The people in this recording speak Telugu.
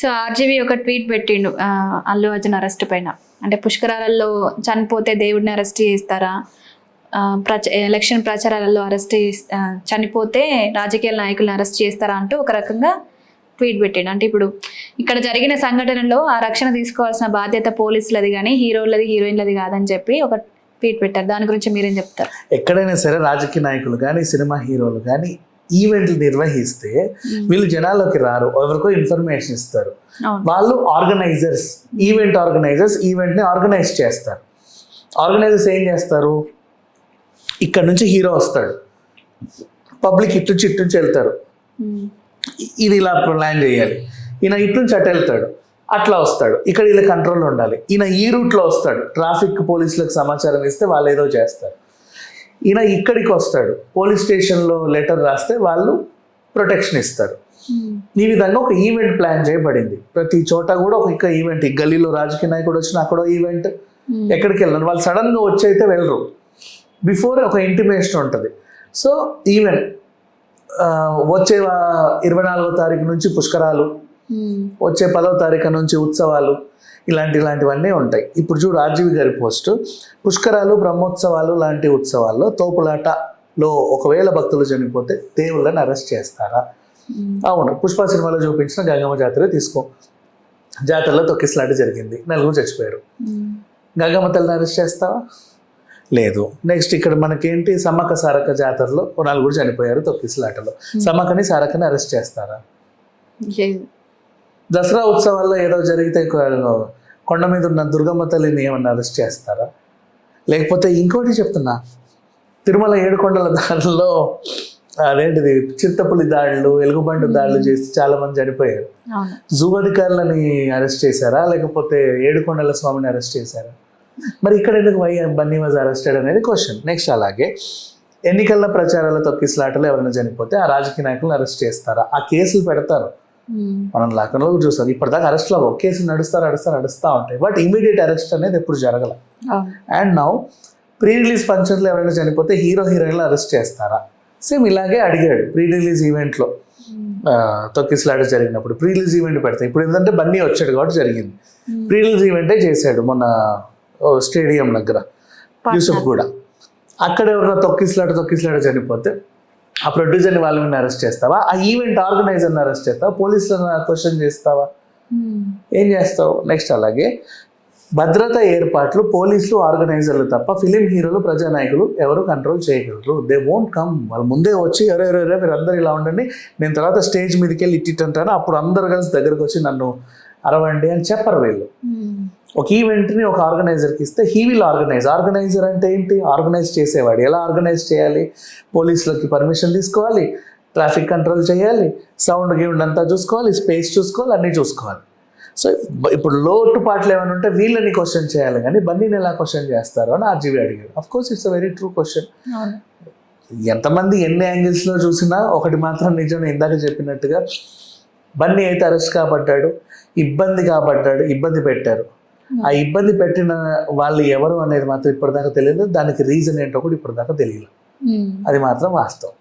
సో ఆర్జీవి ఒక ట్వీట్ పెట్టిండు అల్లు అర్జున్ అరెస్ట్ పైన. అంటే పుష్కరాలలో చనిపోతే దేవుడిని అరెస్ట్ చేస్తారా ప్రచ ఎలక్షన్ ప్రచారాలలో అరెస్ట్ చనిపోతే రాజకీయ నాయకులను అరెస్ట్ చేస్తారా అంటూ ఒక రకంగా ట్వీట్ పెట్టాడు. అంటే ఇప్పుడు ఇక్కడ జరిగిన సంఘటనలో ఆ రక్షణ తీసుకోవాల్సిన బాధ్యత పోలీసులది కానీ హీరోలది హీరోయిన్లది కాదని చెప్పి ఒక ట్వీట్ పెట్టారు. దాని గురించి మీరేం చెప్తారు? ఎక్కడైనా సరే రాజకీయ నాయకులు కానీ సినిమా హీరోలు కానీ ఈవెంట్లు నిర్వహిస్తే వీళ్ళు జనాల్లోకి రారు. ఎవరికో ఇన్ఫర్మేషన్ ఇస్తారు. వాళ్ళు ఆర్గనైజర్స్ ఈవెంట్ ఆర్గనైజర్స్ ఈవెంట్ని ఆర్గనైజ్ చేస్తారు. ఆర్గనైజర్స్ ఏం చేస్తారు? ఇక్కడ నుంచి హీరో వస్తాడు. పబ్లిక్ ఇటు నుంచి ఇటు నుంచి వెళ్తారు. ఇ- ఇది ఇలా ప్లాన్ చేయాలి. ఈయన ఇటు నుంచి అటు వెళ్తాడు. అట్లా వస్తాడు. ఇక్కడ వీళ్ళ కంట్రోల్ ఉండాలి. ఈయన ఈ రూట్లో వస్తాడు. ట్రాఫిక్ పోలీసులకు సమాచారం ఇస్తే వాళ్ళు ఏదో చేస్తారు. ఈయన ఇక్కడికి వస్తాడు పోలీస్ స్టేషన్లో లెటర్ రాస్తే వాళ్ళు ప్రొటెక్షన్ ఇస్తారు ఉమ్. ఈ విధంగా ఒక ఈవెంట్ ప్లాన్ చేయబడింది ప్రతి చోట కూడా ఒక ఈవెంట్ ఈ గల్లీలో రాజకీయ నాయకుడు వచ్చిన అక్కడ ఈవెంట్ ఉమ్. ఎక్కడికి వెళ్ళరు వాళ్ళు సడన్గా వచ్చి అయితే వెళ్ళరు బిఫోర్ ఒక ఇంటిమేషన్ ఉంటుంది సో ఈవెన్ వచ్చే ఇరవై నాలుగో తారీఖు నుంచి పుష్కరాలు ఉమ్. వచ్చే పదో తారీఖు నుంచి ఉత్సవాలు ఇలాంటి ఇలాంటివన్నీ ఉంటాయి. ఇప్పుడు చూడు ఆర్జీవి గారి పోస్టు. పుష్కరాలు బ్రహ్మోత్సవాలు లాంటి ఉత్సవాల్లో తోపులాటలో ఒకవేళ భక్తులు చనిపోతే దేవుళ్ళని అరెస్ట్ చేస్తారా. అవును. పుష్ప సినిమాలో చూపించిన గంగమ్మ జాతర తీసుకో. జాతరలో తొక్కిసలాట జరిగింది. నలుగురు చచ్చిపోయారు. గంగమ్మ తల్లిని అరెస్ట్ చేస్తావా? లేదు. నెక్స్ట్ ఇక్కడ మనకేంటి? సమ్మక్క సారక్క జాతరలో నలుగురు చనిపోయారు తొక్కిసలాటలో. సమ్మక్కని సారక్కని అరెస్ట్ చేస్తారా. దసరా ఉత్సవాల్లో ఏదో జరిగితే కొండ మీద ఉన్న దుర్గమ్మ తల్లిని ఏమన్నా అరెస్ట్ చేస్తారా? లేకపోతే ఇంకోటి చెప్తున్నా తిరుమల ఏడుకొండల దాడుల్లో అదేంటిది చిత్తపులి దాడులు ఎలుగుబంటి దాడులు చేసి చాలా మంది చనిపోయారు జూ అధికారులని అరెస్ట్ చేశారా? లేకపోతే ఏడుకొండల స్వామిని అరెస్ట్ చేశారా? మరి ఇక్కడ ఎందుకు వై బన్నీ వాజ్ అరెస్టెడ్ అనేది క్వశ్చన్. నెక్స్ట్ అలాగే ఎన్నికల ప్రచారాల తొక్కిసలాటలో ఎవరైనా చనిపోతే ఆ రాజకీయ నాయకులను అరెస్ట్ చేస్తారా? ఆ కేసులు పెడతారు. మనం లాకంలో కూడా చూస్తాం ఇప్పటిదాకా అరెస్ట్లో ఒక కేసు నడుస్తారు నడుస్తారు నడుస్తూ ఉంటాయి. బట్ ఇమీడియట్ అరెస్ట్ అనేది ఎప్పుడు జరగల. అండ్ నౌ ప్రీ రిలీజ్ ఫంక్షన్లో ఎవరైనా చనిపోతే హీరో హీరోయిన్లు అరెస్ట్ చేస్తారా? సేమ్ ఇలాగే అడిగాడు ప్రీ రిలీజ్ ఈవెంట్లో. తొక్కిసలాట జరిగినప్పుడు ప్రీ రిలీజ్ ఈవెంట్ పెడతాయి ఇప్పుడు ఏంటంటే బన్నీ వచ్చాడు కాబట్టి జరిగింది. ప్రీ రిలీజ్ ఈవెంటే చేశాడు మొన్న స్టేడియం దగ్గర. యూసుఫ్ కూడా అక్కడ ఎవరైనా తొక్కిసలాట తొక్కిసలాట చనిపోతే ఆ ప్రొడ్యూసర్ని వాళ్ళ మీద అరెస్ట్ చేస్తావా? ఆ ఈవెంట్ ఆర్గనైజర్ని అరెస్ట్ చేస్తావా? పోలీసులను క్వశ్చన్ చేస్తావా? ఉమ్. ఏం చేస్తావు? నెక్స్ట్ అలాగే భద్రత ఏర్పాట్లు పోలీసులు ఆర్గనైజర్లు తప్ప ఫిలిం హీరోలు ప్రజానాయకులు ఎవరు కంట్రోల్ చేయగలరు? దే వోంట్ కమ్ వాళ్ళు ముందే వచ్చి అరే మీరు అందరు ఇలా ఉండండి. నేను తర్వాత స్టేజ్ మీదకి వెళ్ళి ఇట్టి అంటాను అప్పుడు అందరు కలిసి దగ్గరకు వచ్చి నన్ను అరవండి అని చెప్పరు వీళ్ళు. ఉమ్. ఒక ఈవెంట్ని ఒక ఆర్గనైజర్కి ఇస్తే హీ విల్ ఆర్గనైజ్ ఆర్గనైజర్ అంటే ఏంటి? ఆర్గనైజ్ చేసేవాడు. ఎలా ఆర్గనైజ్ చేయాలి? పోలీసులకి పర్మిషన్ తీసుకోవాలి. ట్రాఫిక్ కంట్రోల్ చేయాలి. సౌండ్ గీవుండ్ అంతా చూసుకోవాలి. స్పేస్ చూసుకోవాలి. అన్నీ చూసుకోవాలి. సో ఇప్పుడు లోటు పాటలు ఏమైనా ఉంటే వీళ్ళని క్వశ్చన్ చేయాలి కానీ బన్నీని ఎలా క్వశ్చన్ చేస్తారు అని ఆర్జీవి అడిగాడు. Of course it's a very true question ఎంతమంది ఎన్ని యాంగిల్స్లో చూసినా ఒకటి మాత్రం నిజం ఇందాక చెప్పినట్టుగా బన్నీ అయితే అరెస్ట్ కాబడ్డాడు ఇబ్బంది కాబడ్డాడు ఇబ్బంది పెట్టారు. ఆ ఇబ్బంది పెట్టిన వాళ్ళు ఎవరు అనేది మాత్రం ఇప్పటిదాకా తెలియదు దానికి రీజన్ ఏంటో కూడా ఇప్పటిదాకా తెలియదు ఉమ్. అది మాత్రం వాస్తవం.